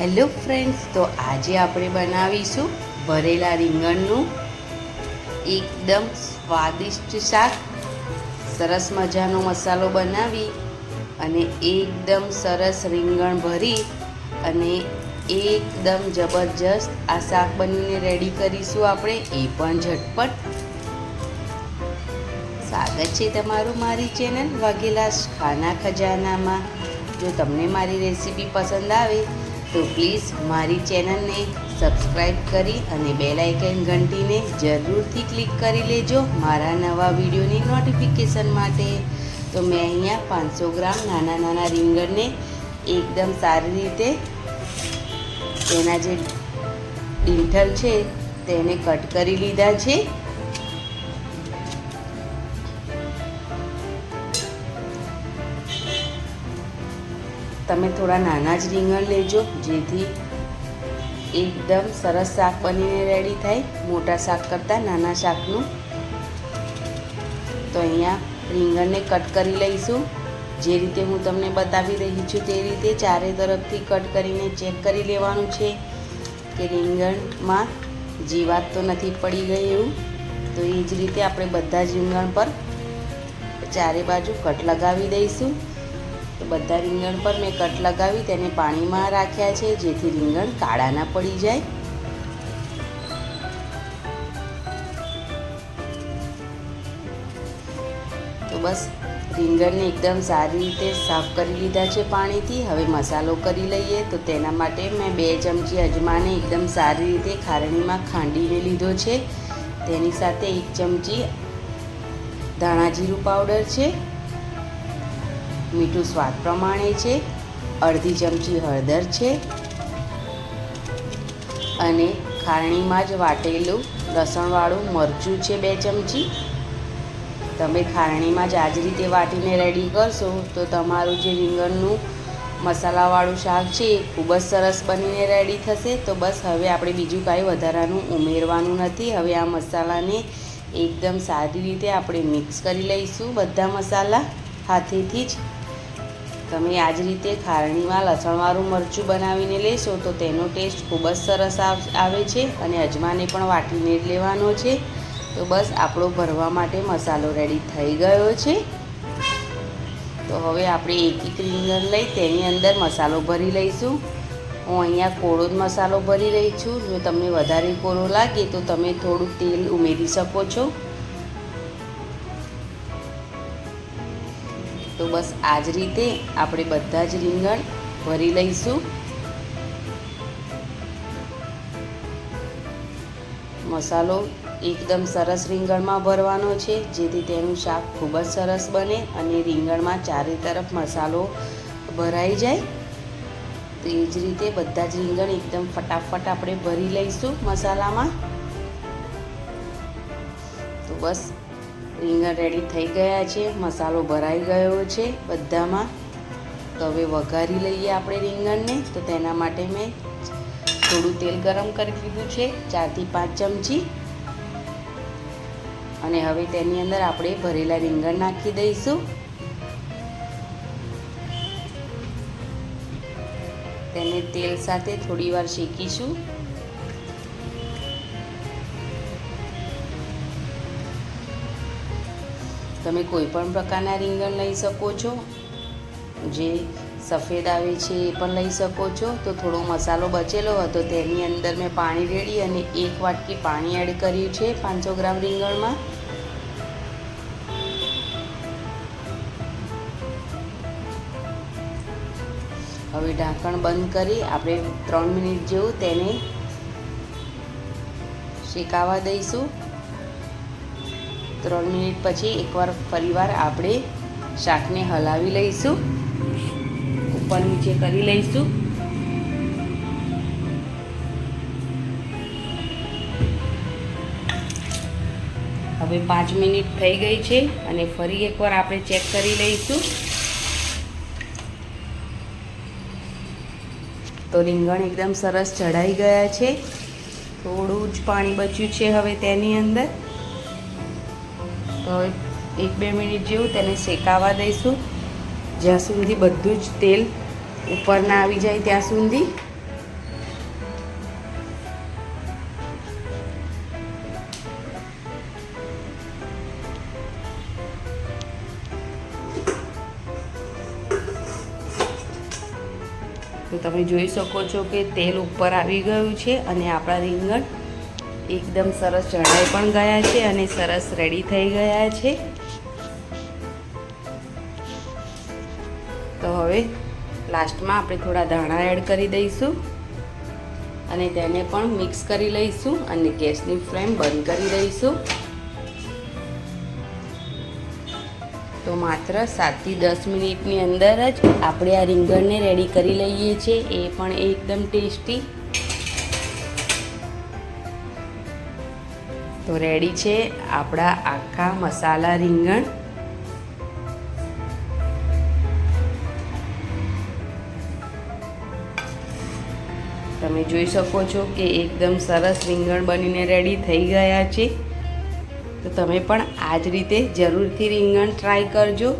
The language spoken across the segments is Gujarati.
હેલો ફ્રેન્ડ્સ, તો આજે આપણે બનાવીશું ભરેલા રીંગણનું એકદમ સ્વાદિષ્ટ શાક. સરસ મજાનો મસાલો બનાવી અને એકદમ સરસ રીંગણ ભરી અને એકદમ જબરજસ્ત આ શાક બનીને રેડી કરીશું આપણે, એ પણ ઝટપટ. સ્વાગત છે તમારું મારી ચેનલ વાઘેલા ખાના ખજાનામાં. જો તમને મારી રેસીપી પસંદ આવે તો પ્લીઝ મારી ચેનલને સબસ્ક્રાઈબ કરી અને બેલ આઇકન ઘંટીને જરૂરથી ક્લિક કરી લેજો મારા નવા વિડીયોની નોટિફિકેશન માટે. તો મેં અહીંયા પાંચસો ગ્રામ નાના નાના રીંગણને એકદમ સારી રીતે તેના જે ડીંઠલ છે તેને કટ કરી લીધા છે. તમે થોડા નાના જ રીંગણ લેજો, જેથી એકદમ સરસ શાક બનીને રેડી થાય. મોટા શાક કરતાં નાના શાકનું. તો અહીંયા રીંગણને કટ કરી લઈશું. જે રીતે હું તમને બતાવી રહી છું તે રીતે ચારે તરફથી કટ કરીને ચેક કરી લેવાનું છે કે રીંગણમાં જીવાત તો નથી પડી ગઈ એવું. તો એ જ રીતે આપણે બધા જ રીંગણ પર ચારે બાજુ કટ લગાવી દઈશું. બધા રીંગણ પર મેં કટ લગાવી, તેને પાણીમાં રાખ્યા છે, જેથી રીંગણ કાળા ના પડી જાય. તો બસ, રીંગણને એકદમ સારી રીતે સાફ કરી લીધા છે પાણીથી. હવે મસાલો કરી લઈએ, તો તેના માટે મેં બે ચમચી અજમાને એકદમ સારી રીતે ખારણીમાં ખાંડીને લીધો છે. તેની સાથે એક ચમચી ધાણા જીરું પાવડર છે. મીઠું સ્વાદ પ્રમાણે છે, અડધી ચમચી હળદર છે અને ખારણીમાં જ વાટેલું લસણવાળું મરચું છે બે ચમચી. તમે ખારણીમાં જ આ જ રીતે વાટીને રેડી કરશો તો તમારું જે રીંગણનું મસાલાવાળું શાક છે એ ખૂબ જ સરસ બનીને રેડી થશે. તો બસ હવે આપણે બીજું કાંઈ વધારાનું ઉમેરવાનું નથી. હવે આ મસાલાને એકદમ સારી રીતે આપણે મિક્સ કરી લઈશું. બધા મસાલા હાથેથી જ તમે આ જ રીતે ખારણીમાં લસણવાળું મરચું બનાવીને લેશો તો તેનો ટેસ્ટ ખૂબ જ સરસ આવે છે અને અજમાને પણ વાટીને જ લેવાનો છે. તો બસ આપણો ભરવા માટે મસાલો રેડી થઈ ગયો છે. તો હવે આપણે એક એક રીંગણ લઈ તેની અંદર મસાલો ભરી લઈશું. હું અહીંયા કોળો જ મસાલો ભરી રહી છું. જો તમને વધારે કોળો લાગે તો તમે થોડું તેલ ઉમેરી શકો છો. તો બસ આ જ રીતે આપણે બધા જ રીંગણ ભરી લઈશું. મસાલો એકદમ સરસ રીંગણમાં ભરવાનો છે, જેથી તેનું શાક ખૂબ જ સરસ બને અને રીંગણમાં ચારે તરફ મસાલો ભરાઈ જાય. તો એ જ રીતે બધા જ રીંગણ એકદમ ફટાફટ આપણે ભરી લઈશું મસાલામાં. તો બસ રીંગણ રેડી થઈ ગયા છે, મસાલો ભરાઈ ગયો છે બધામાં. તો હવે વઘારી લઈએ આપણે રીંગણને. તો તેના માટે મેં થોડું તેલ ગરમ કરી દીધું છે ચારથી પાંચ ચમચી. અને હવે તેની અંદર આપણે ભરેલા રીંગણ નાખી દઈશું. તેને તેલ સાથે થોડીવાર શેકીશું. તમે કોઈ પણ પ્રકારના રીંગણ લઈ શકો છો. જે સફેદ આવે છે એ પણ લઈ શકો છો. તો થોડો મસાલો બચેલો હતો તેની અંદર મેં પાણી રેડી અને એક વાટકી પાણી એડ કર્યું છે પાંચસો ગ્રામ રીંગણમાં. હવે ઢાંકણ બંધ કરી આપણે ત્રણ મિનિટ જેવું તેને શેકાવા દઈશું. ત્રણ મિનિટ પછી એકવાર ફરીવાર આપણે શાકને હલાવી લઈશું. ઉપર નીચે કરી લઈશું. હવે પાંચ મિનિટ થઈ ગઈ છે અને ફરી એકવાર આપણે ચેક કરી લઈશું. તો રીંગણ એકદમ સરસ ચઢાઈ ગયા છે. થોડું જ પાણી બચ્યું છે હવે તેની અંદર. તો એક બે મિનિટ જેવું તેને શેકાવા દઈશું. જ્યાં સુધી બધું જ તેલ ઉપર ના આવી જાય ત્યાં સુધી. તો તમે જોઈ શકો છો કે તેલ ઉપર આવી ગયું છે અને આપણા રીંગણ એકદમ સરસ ચઢાઈ પણ ગયા છે અને સરસ રેડી થઈ ગયા છે. તો હવે લાસ્ટમાં આપણે થોડા ધાણા એડ કરી દઈશું અને તેને પણ મિક્સ કરી લઈશું અને ગેસની ફ્લેમ બંધ કરી દઈશું. તો માત્ર સાતથી દસ મિનિટની અંદર જ આપણે આ રીંગણને રેડી કરી લઈએ છીએ. એ પણ એકદમ ટેસ્ટી. તો રેડી છે આપણા આખા મસાલા રીંગણ. તમે જોઈ શકો છો કે એકદમ સરસ રીંગણ બનીને રેડી થઈ ગયા છે. તો તમે પણ આ જ રીતે જરૂરથી રીંગણ ટ્રાય કરજો.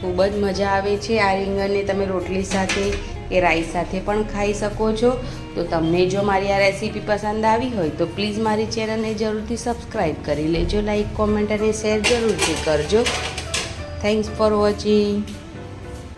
ખૂબ જ મજા આવે છે આ રીંગણને તમે રોટલી સાથે કે રાઈસ સાથે પણ ખાઈ શકો છો. તો તમને જો મારી આ રેસીપી પસંદ આવી હોય, તો પ્લીઝ મારી ચેનલને જરૂરથી સબસ્ક્રાઈબ કરી લેજો લાઈક કોમેન્ટ અને શેર જરૂરથી કરજો. Thanks for watching